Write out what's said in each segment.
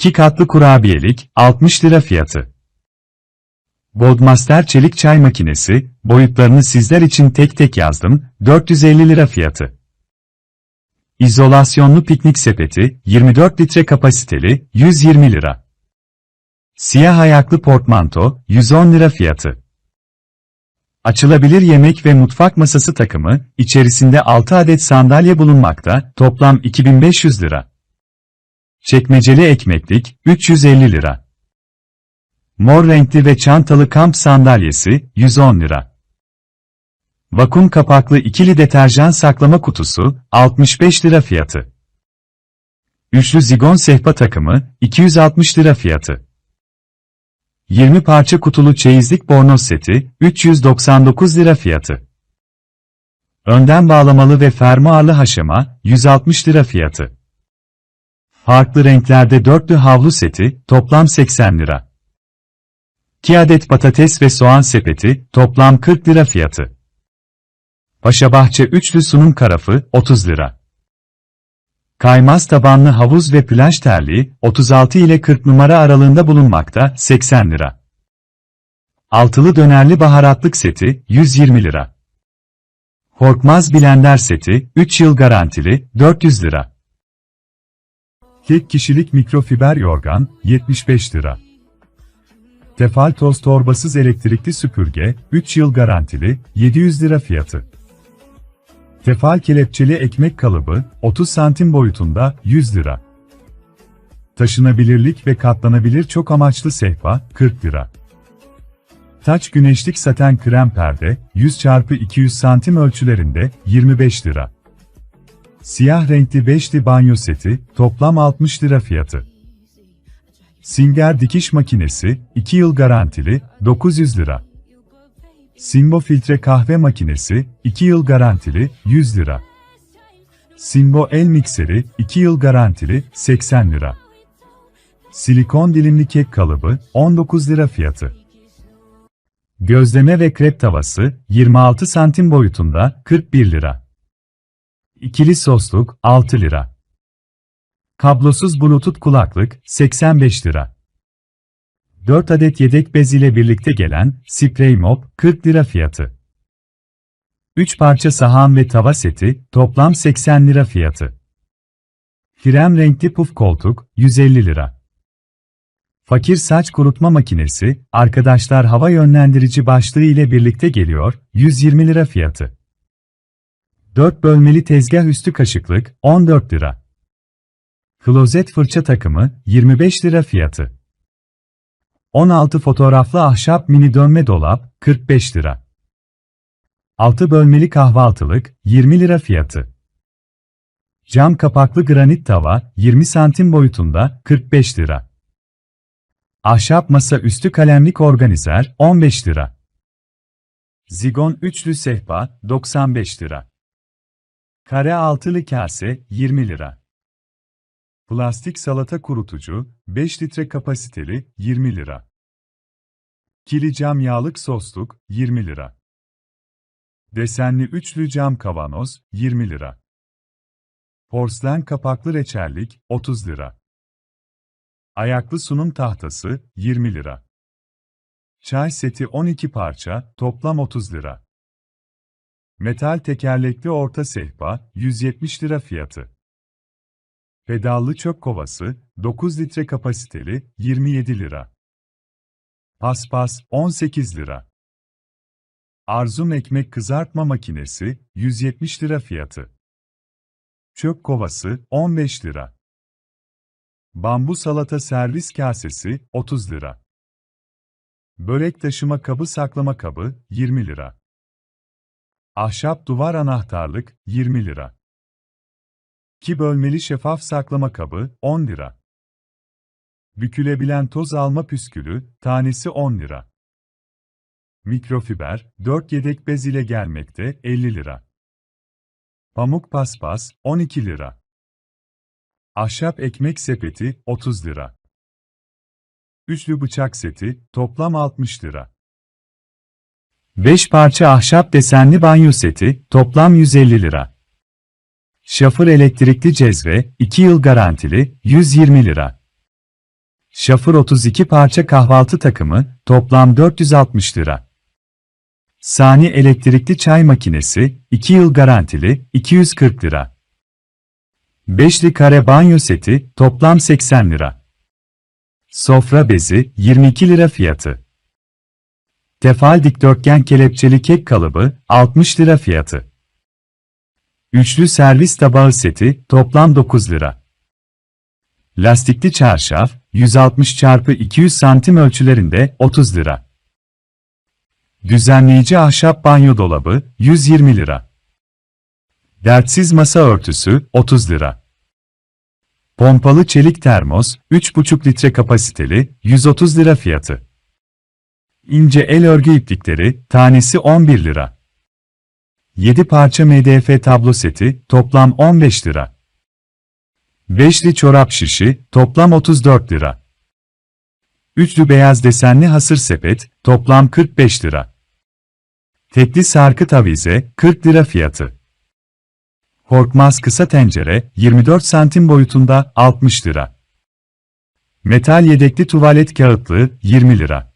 2 katlı kurabiyelik, 60 lira fiyatı. Bodmaster çelik çay makinesi, boyutlarını sizler için tek tek yazdım, 450 lira fiyatı. İzolasyonlu piknik sepeti, 24 litre kapasiteli, 120 lira. Siyah ayaklı portmanto, 110 lira fiyatı. Açılabilir yemek ve mutfak masası takımı, içerisinde 6 adet sandalye bulunmakta, toplam 2500 lira. Çekmeceli ekmeklik, 350 lira. Mor renkli ve çantalı kamp sandalyesi, 110 lira. Vakum kapaklı ikili deterjan saklama kutusu, 65 lira fiyatı. Üçlü zigon sehpa takımı, 260 lira fiyatı. 20 parça kutulu çeyizlik bornoz seti, 399 lira fiyatı. Önden bağlamalı ve fermuarlı haşama, 160 lira fiyatı. Farklı renklerde dörtlü havlu seti, toplam 80 lira. 2 adet patates ve soğan sepeti, toplam 40 lira fiyatı. Paşabahçe üçlü sunum karafı, 30 lira. Kaymaz tabanlı havuz ve plaj terliği, 36 ile 40 numara aralığında bulunmakta, 80 lira. Altılı dönerli baharatlık seti, 120 lira. Korkmaz blender seti, 3 yıl garantili, 400 lira. Tek kişilik mikrofiber yorgan, 75 lira. Tefal toz torbasız elektrikli süpürge, 3 yıl garantili, 700 lira fiyatı. Tefal kelepçeli ekmek kalıbı, 30 santim boyutunda, 100 lira. Taşınabilirlik ve katlanabilir çok amaçlı sehpa, 40 lira. Taç güneşlik saten krem perde, 100 x 200 santim ölçülerinde, 25 lira. Siyah renkli beşli banyo seti, toplam 60 lira fiyatı. Singer dikiş makinesi, 2 yıl garantili, 900 lira. Simbo filtre kahve makinesi, 2 yıl garantili, 100 lira. Simbo el mikseri, 2 yıl garantili, 80 lira. Silikon dilimli kek kalıbı, 19 lira fiyatı. Gözleme ve krep tavası, 26 santim boyutunda, 41 lira. İkili sosluk, 6 lira. Kablosuz bluetooth kulaklık, 85 lira. 4 adet yedek bez ile birlikte gelen sprey mop 40 lira fiyatı. 3 parça sahan ve tava seti toplam 80 lira fiyatı. Krem renkli puf koltuk 150 lira. Fakir saç kurutma makinesi, arkadaşlar hava yönlendirici başlığı ile birlikte geliyor, 120 lira fiyatı. 4 bölmeli tezgah üstü kaşıklık, 14 lira. Klozet fırça takımı, 25 lira fiyatı. 16 fotoğraflı ahşap mini dönme dolap, 45 lira. 6 bölmeli kahvaltılık, 20 lira fiyatı. Cam kapaklı granit tava, 20 santim boyutunda, 45 lira. Ahşap masa üstü kalemlik organizer, 15 lira. Zigon üçlü sehpa, 95 lira. Kare altılı kase, 20 lira. Plastik salata kurutucu, 5 litre kapasiteli, 20 lira. Kili cam yağlık sosluk, 20 lira. Desenli üçlü cam kavanoz, 20 lira. Porselen kapaklı reçellik, 30 lira. Ayaklı sunum tahtası, 20 lira. Çay seti 12 parça, toplam 30 lira. Metal tekerlekli orta sehpa, 170 lira fiyatı. Pedallı çöp kovası, 9 litre kapasiteli, 27 lira. Paspas, 18 lira. Arzum ekmek kızartma makinesi, 170 lira fiyatı. Çöp kovası, 15 lira. Bambu salata servis kasesi, 30 lira. Börek taşıma kabı saklama kabı, 20 lira. Ahşap duvar anahtarlık, 20 lira. 2 bölmeli şeffaf saklama kabı, 10 lira. Bükülebilen toz alma püskülü, tanesi 10 lira. Mikrofiber, 4 yedek bez ile gelmekte, 50 lira. Pamuk paspas, 12 lira. Ahşap ekmek sepeti, 30 lira. Üçlü bıçak seti, toplam 60 lira. 5 parça ahşap desenli banyo seti, toplam 150 lira. Şafır elektrikli cezve, 2 yıl garantili, 120 lira. Şafır 32 parça kahvaltı takımı, toplam 460 lira. Sani elektrikli çay makinesi, 2 yıl garantili, 240 lira. Beşli kare banyo seti, toplam 80 lira. Sofra bezi, 22 lira fiyatı. Tefal dikdörtgen kelepçeli kek kalıbı, 60 lira fiyatı. Üçlü servis tabağı seti, toplam 9 lira. Lastikli çarşaf, 160 x 200 santim ölçülerinde, 30 lira. Düzenleyici ahşap banyo dolabı, 120 lira. Dertsiz masa örtüsü, 30 lira. Pompalı çelik termos, 3,5 litre kapasiteli, 130 lira fiyatı. İnce el örgü iplikleri, tanesi 11 lira. 7 parça MDF tablo seti, toplam 15 lira. Beşli çorap şişi, toplam 34 lira. Üçlü beyaz desenli hasır sepet, toplam 45 lira. Tekli sarkı tavize, 40 lira fiyatı. Korkmaz kısa tencere, 24 santim boyutunda, 60 lira. Metal yedekli tuvalet kağıtlığı, 20 lira.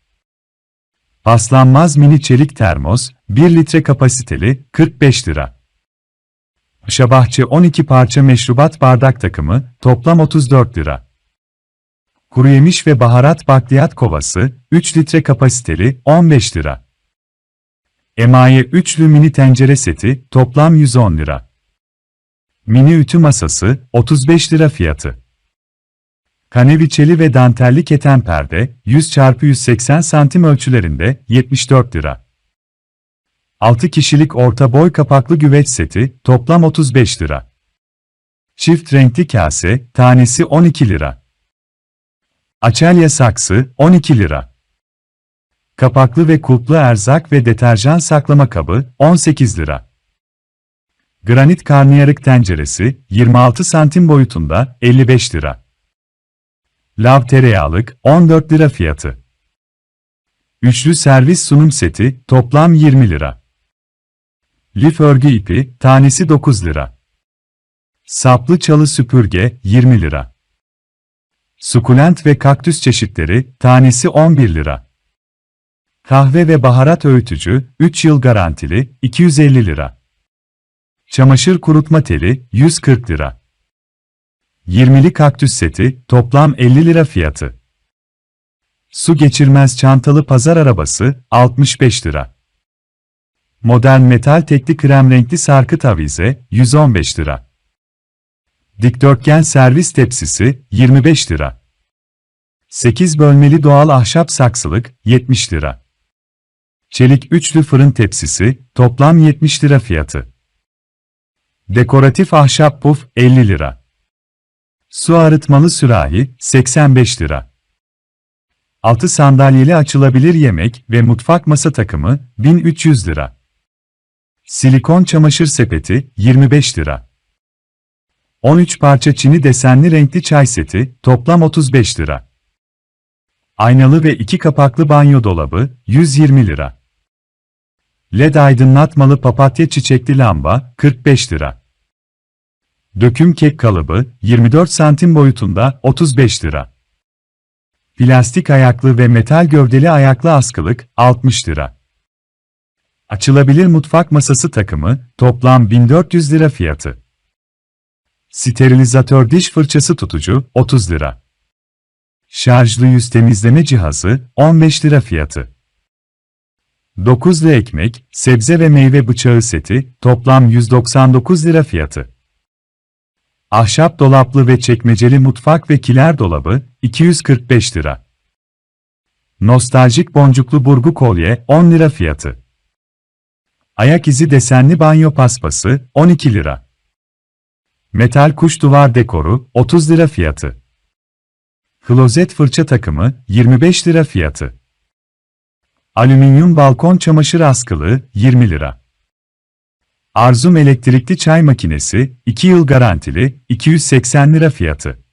Paslanmaz mini çelik termos, 1 litre kapasiteli, 45 lira. Şabahçı 12 parça meşrubat bardak takımı, toplam 34 lira. Kuru yemiş ve baharat bakliyat kovası, 3 litre kapasiteli, 15 lira. Emaye üçlü mini tencere seti, toplam 110 lira. Mini ütü masası, 35 lira fiyatı. Kaneviçeli ve dantelli keten perde, 100 x 180 santim ölçülerinde, 74 lira. 6 kişilik orta boy kapaklı güveç seti, toplam 35 lira. Çift renkli kase, tanesi 12 lira. Açelya saksı, 12 lira. Kapaklı ve kulplu erzak ve deterjan saklama kabı, 18 lira. Granit karnıyarık tenceresi, 26 santim boyutunda, 55 lira. Lav tereyağlık, 14 lira fiyatı. Üçlü servis sunum seti, toplam 20 lira. Lif örgü ipi, tanesi 9 lira. Saplı çalı süpürge, 20 lira. Sukulent ve kaktüs çeşitleri, tanesi 11 lira. Kahve ve baharat öğütücü, 3 yıl garantili, 250 lira. Çamaşır kurutma teli, 140 lira. 20'li kaktüs seti, toplam 50 lira fiyatı. Su geçirmez çantalı pazar arabası, 65 lira. Modern metal tekli krem renkli sarkı tavize, 115 lira. Dikdörtgen servis tepsisi, 25 lira. 8 bölmeli doğal ahşap saksılık, 70 lira. Çelik üçlü fırın tepsisi, toplam 70 lira fiyatı. Dekoratif ahşap puf, 50 lira. Su arıtmalı sürahi, 85 lira. 6 sandalyeli açılabilir yemek ve mutfak masa takımı, 1300 lira. Silikon çamaşır sepeti, 25 lira. 13 parça çini desenli renkli çay seti, toplam 35 lira. Aynalı ve iki kapaklı banyo dolabı, 120 lira. LED aydınlatmalı papatya çiçekli lamba, 45 lira. Döküm kek kalıbı, 24 santim boyutunda, 35 lira. Plastik ayaklı ve metal gövdeli ayaklı askılık, 60 lira. Açılabilir mutfak masası takımı, toplam 1400 lira fiyatı. Sterilizatör diş fırçası tutucu, 30 lira. Şarjlı yüz temizleme cihazı, 15 lira fiyatı. 9'lu ekmek, sebze ve meyve bıçağı seti, toplam 199 lira fiyatı. Ahşap dolaplı ve çekmeceli mutfak ve kiler dolabı, 245 lira. Nostaljik boncuklu burgu kolye, 10 lira fiyatı. Ayak izi desenli banyo paspası, 12 lira. Metal kuş duvar dekoru, 30 lira fiyatı. Klozet fırça takımı, 25 lira fiyatı. Alüminyum balkon çamaşır askılı, 20 lira. Arzum elektrikli çay makinesi, 2 yıl garantili, 280 lira fiyatı.